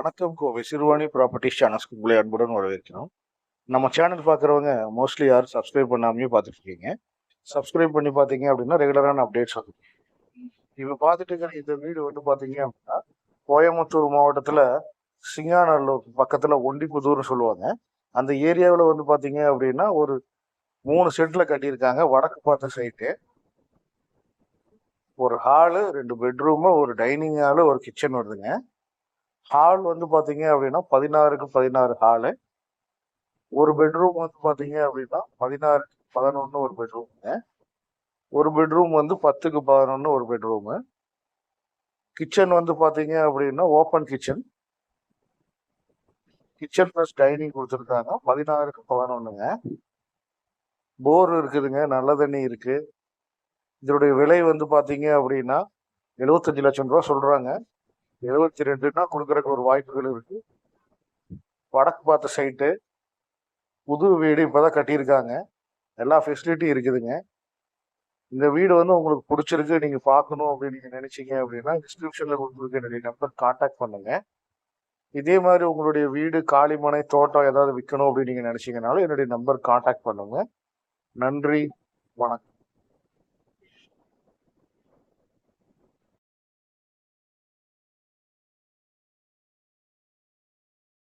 வணக்கம். கோவை சிறுவாணி ப்ராப்பர்ட்டி சேனல்ஸ்க்கு உங்களை அன்புடன் வரவேற்கிறோம். நம்ம சேனல் பார்க்குறவங்க மோஸ்ட்லி யாரும் சப்ஸ்கிரைப் பண்ணாமையே பார்த்துட்டு இருக்கீங்க சப்ஸ்கிரைப் பண்ணி பார்த்தீங்க அப்படின்னா ரெகுலரான அப்டேட்ஸ் வந்து இப்போ பார்த்துட்டு இருக்கிற இந்த வீடு வந்து பார்த்தீங்க அப்படின்னா கோயம்புத்தூர் மாவட்டத்தில் சிங்கானல்லூர் பக்கத்தில் ஒண்டிப்புதூர்னு சொல்லுவாங்க. அந்த ஏரியாவில் வந்து பார்த்தீங்க அப்படின்னா ஒரு மூணு செட்டில் கட்டியிருக்காங்க. வடக்கு பார்த்த சைட்டு ஒரு ஹாலு ரெண்டு பெட்ரூமு ஒரு டைனிங் ஹாலு ஒரு கிச்சன் வருதுங்க. ஹால் வந்து பார்த்தீங்க அப்படின்னா பதினாறுக்கு பதினாறு ஹாலு ஒரு பெட்ரூம் வந்து பார்த்தீங்க அப்படின்னா பதினாறுக்கு பதினொன்று ஒரு பெட்ரூமுங்க ஒரு பெட்ரூம் வந்து பத்துக்கு பதினொன்று ஒரு பெட்ரூமு கிச்சன் வந்து பார்த்தீங்க அப்படின்னா open kitchen kitchen plus dining கொடுத்துருக்காங்க. பதினாறுக்கு பதினொன்றுங்க போர் இருக்குதுங்க. நல்ல தண்ணி இருக்குது இதனுடைய விலை வந்து பார்த்தீங்க அப்படின்னா எழுபத்தஞ்சு லட்சம் ரூபா சொல்கிறாங்க எழுபத்தி ரெண்டுனா கொடுக்குறக்கு ஒரு வாய்ப்புகள் இருக்கு. வடக்கு பார்த்த சைட்டு புது வீடு இப்போதான் கட்டியிருக்காங்க. எல்லா ஃபெசிலிட்டியும் இருக்குதுங்க. இந்த வீடு வந்து உங்களுக்கு பிடிச்சிருக்கு நீங்கள் பார்க்கணும் அப்படின்னு நீங்கள் நினச்சிங்க அப்படின்னா டிஸ்கிரிப்ஷனில் கொடுத்துருக்க என்னுடைய நம்பர் காண்டாக்ட் பண்ணுங்கள் இதே மாதிரி உங்களுடைய வீடு காளிமனை தோட்டம் ஏதாவது விற்கணும் அப்படின்னு நீங்கள் நினச்சிங்கனாலும் என்னுடைய நம்பர் காண்டாக்ட் பண்ணுங்கள் நன்றி வணக்கம்.